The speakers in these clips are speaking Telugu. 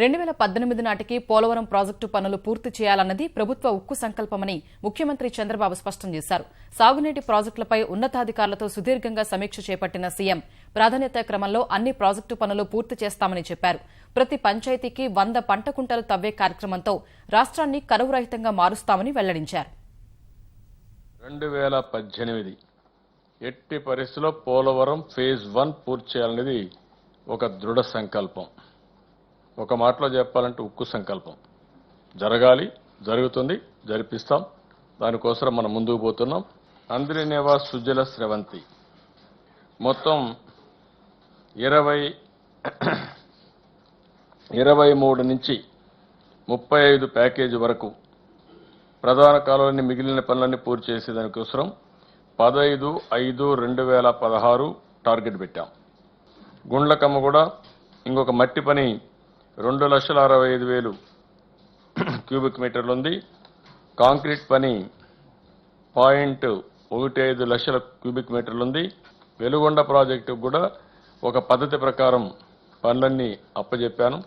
రెండు వేల పద్దెనిమిది నాటికి పోలవరం ప్రాజెక్టు పనులు పూర్తి చేయాలన్నది ప్రభుత్వ ఉక్కు సంకల్పమని ముఖ్యమంత్రి చంద్రబాబు స్పష్టం చేశారు. సాగునీటి ప్రాజెక్టులపై ఉన్నతాధికారులతో సుదీర్ఘంగా సమీక్ష చేపట్టిన సీఎం ప్రాధాన్యత క్రమంలో అన్ని ప్రాజెక్టు పనులు పూర్తి చేస్తామని చెప్పారు. ప్రతి పంచాయతీకి వంద పంట కుంటలు తవ్వే కార్యక్రమంతో రాష్ట్రాన్ని కరువు రహితంగా మారుస్తామని వెల్లడించారు. రెండు వేల పద్దెనిమిది ఎట్టి పరిస్థితిలో పోలవరం ఫేజ్ వన్ పూర్తి చేయాలనేది ఒక దృఢ సంకల్పం. ఒక మాటలో చెప్పాలంటే ఉక్కు సంకల్పం. జరగాలి జరుగుతుంది జరిపిస్తాం. దానికోసం మనం ముందుకు పోతున్నాం. అంద్రినేవా సుజల స్రవంతి. మొత్తం ఇరవై ఇరవై మూడు నుంచి ముప్పై ఐదు ప్యాకేజీ వరకు ప్రధాన కాలువని మిగిలిన పనులన్నీ పూర్తి చేసే దానికోసం పదహైదు ఐదు రెండు వేల పదహారు టార్గెట్ పెట్టాం. గుండ్లకమ్మ కూడా ఇంకొక మట్టి పని రెండు లక్షల అరవై ఐదు వేలు క్యూబిక్ మీటర్లు ఉంది. కాంక్రీట్ పని పాయింట్ ఒకటి ఐదు లక్షల క్యూబిక్ మీటర్లు ఉంది. వెలుగొండ ప్రాజెక్టు కూడా ఒక పద్ధతి ప్రకారం పనులన్నీ అప్పజెప్పాను.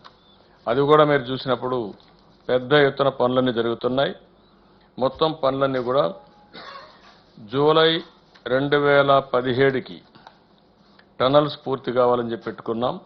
అది కూడా మీరు చూసినప్పుడు పెద్ద ఎత్తున పనులన్నీ జరుగుతున్నాయి. మొత్తం పనులన్నీ కూడా జూలై రెండు వేల పదిహేడుకి టనల్స్ పూర్తి కావాలని చెప్పి పెట్టుకున్నాం.